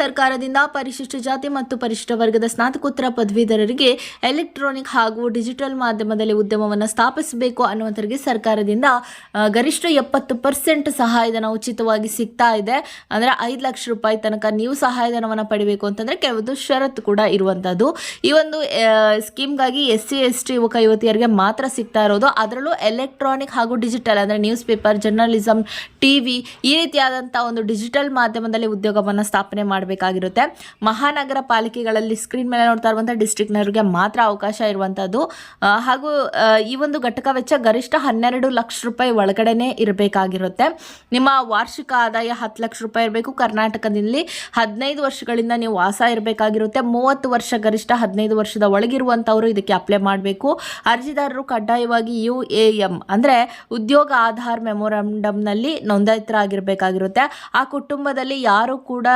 ಸರ್ಕಾರದಿಂದ ಪರಿಶಿಷ್ಟ ಜಾತಿ ಮತ್ತು ಪರಿಶಿಷ್ಟ ವರ್ಗದ ಸ್ನಾತಕೋತ್ತರ ಪದವೀಧರರಿಗೆ ಎಲೆಕ್ಟ್ರಾನಿಕ್ ಹಾಗೂ ಡಿಜಿಟಲ್ ಮಾಧ್ಯಮದಲ್ಲಿ ಉದ್ಯಮವನ್ನು ಸ್ಥಾಪಿಸಬೇಕು ಅನ್ನುವಂಥರಿಗೆ ಸರ್ಕಾರದಿಂದ ಗರಿಷ್ಠ ಎಪ್ಪತ್ತು ಪರ್ಸೆಂಟ್ ಸಹಾಯಧನ ಉಚಿತವಾಗಿ ಸಿಗ್ತಾ ಇದೆ. ಅಂದರೆ ಐದು ಲಕ್ಷ ರೂಪಾಯಿ ತನಕ ನೀವು ಸಹಾಯಧನವನ್ನು ಪಡಿಬೇಕು ಅಂತಂದರೆ ಕೆಲವೊಂದು ಷರತ್ತು ಕೂಡ ಇರುವಂಥದ್ದು ಈ ಒಂದು ಸ್ಕೀಮ್ಗಾಗಿ ಎಸ್ ಸಿ ಎಸ್ ಟಿ ಯುವಕ, ಯುವತಿಯರಿಗೆ ಮಾತ್ರ ಸಿಗ್ತಾ ಇರೋದು. ಅದರಲ್ಲೂ ಎಲೆಕ್ಟ್ರಾನಿಕ್ ಹಾಗೂ ಡಿಜಿಟಲ್, ಅಂದರೆ news paper journalism T V ಈ ರೀತಿಯಾದಂಥ ಒಂದು ಡಿಜಿಟಲ್ ಮಾಧ್ಯಮದಲ್ಲಿ ಉದ್ಯೋಗವನ್ನು ಸ್ಥಾಪನೆ ಮಾಡಬೇಕಾಗಿರುತ್ತೆ. ಮಹಾನಗರ ಪಾಲಿಕೆಗಳಲ್ಲಿ ಸ್ಕ್ರೀನ್ ಮೇಲೆ ನೋಡ್ತಾ ಇರುವಂಥ ಡಿಸ್ಟ್ರಿಕ್ಟ್ನವರಿಗೆ ಮಾತ್ರ ಅವಕಾಶ ಇರುವಂಥದ್ದು ಹಾಗೂ ಈ ಒಂದು ಘಟಕ ವೆಚ್ಚ ಗರಿಷ್ಠ ಹನ್ನೆರಡು ಲಕ್ಷ ರೂಪಾಯಿ ಒಳಗಡೆನೆ ಇರಬೇಕಾಗಿರುತ್ತೆ. ನಿಮ್ಮ ವಾರ್ಷಿಕ ಆದಾಯ ಹತ್ತು ಲಕ್ಷ ರೂಪಾಯಿ ಇರಬೇಕು. ಕರ್ನಾಟಕದಲ್ಲಿ ಹದಿನೈದು ವರ್ಷಗಳಿಂದ ನೀವು ವಾಸ ಇರಬೇಕಾಗಿರುತ್ತೆ. ಮೂವತ್ತು ವರ್ಷ ಗರಿಷ್ಠ ಹದಿನೈದು ವರ್ಷದ ಒಳಗಿರುವಂಥವರು ಇದಕ್ಕೆ ಅಪ್ಲೈ ಮಾಡಬೇಕು. ಅರ್ಜಿದಾರರು ಕಡ್ಡಾಯವಾಗಿ ಯು ಎ ಎಂ ಅಂದರೆ ಉದ್ಯೋಗ ಆಧಾರ್ ಮೆಮೊರಾಂಡಮ್ನಲ್ಲಿ ನೋಂದಾಯಿತರಾಗಿರಬೇಕಾಗಿರುತ್ತೆ. ಆ ಕುಟುಂಬದಲ್ಲಿ ಯಾರು ಕೂಡ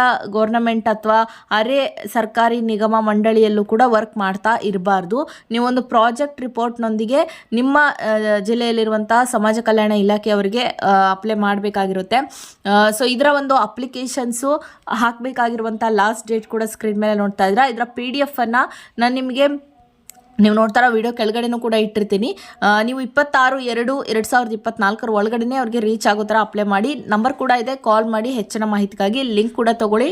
ಗೌರ್ನಮೆಂಟ್ ಅಥವಾ ಅರೆ ಸರ್ಕಾರಿ ನಿಗಮ ಮಂಡಳಿಯಲ್ಲೂ ಕೂಡ ವರ್ಕ್ ಮಾಡ್ತಾ ಇರಬಾರ್ದು. ನೀವೊಂದು ಪ್ರಾಜೆಕ್ಟ್ ರಿಪೋರ್ಟ್ನೊಂದಿಗೆ ನಿಮ್ಮ ಜಿಲ್ಲೆಯಲ್ಲಿರುವಂತಹ ಸಮಾಜ ಕಲ್ಯಾಣ ಇಲಾಖೆಯವರಿಗೆ ಅಪ್ಲೈ ಮಾಡಬೇಕಾಗಿರುತ್ತೆ. ಸೊ ಇದರ ಒಂದು ಅಪ್ಲಿಕೇಶನ್ಸು ಹಾಕಬೇಕಾಗಿರುವಂಥ ಲಾಸ್ಟ್ ಡೇಟ್ ಕೂಡ ಸ್ಕ್ರೀನ್ ಮೇಲೆ ನೋಡ್ತಾ ಇದ್ದೀರಾ ಇದರ ಪಿ ಡಿ ಎಫನ್ನು ನಾನು ನಿಮಗೆ ನೀವು ನೋಡ್ತಾರೋ ವಿಡಿಯೋ ಕೆಳಗಡೆನೂ ಕೂಡ ಇಟ್ಟಿರ್ತೀನಿ. ನೀವು ಇಪ್ಪತ್ತಾರು, ಎರಡು ಎರಡು ಸಾವಿರದ ಇಪ್ಪತ್ನಾಲ್ಕರ ಒಳಗಡೆನೇ ಅವ್ರಿಗೆ ರೀಚ್ ಆಗೋ ಥರ ಅಪ್ಲೈ ಮಾಡಿ. ನಂಬರ್ ಕೂಡ ಇದೆ ಕಾಲ್ ಮಾಡಿ, ಹೆಚ್ಚಿನ ಮಾಹಿತಿಗಾಗಿ ಲಿಂಕ್ ಕೂಡ ತಗೊಳ್ಳಿ.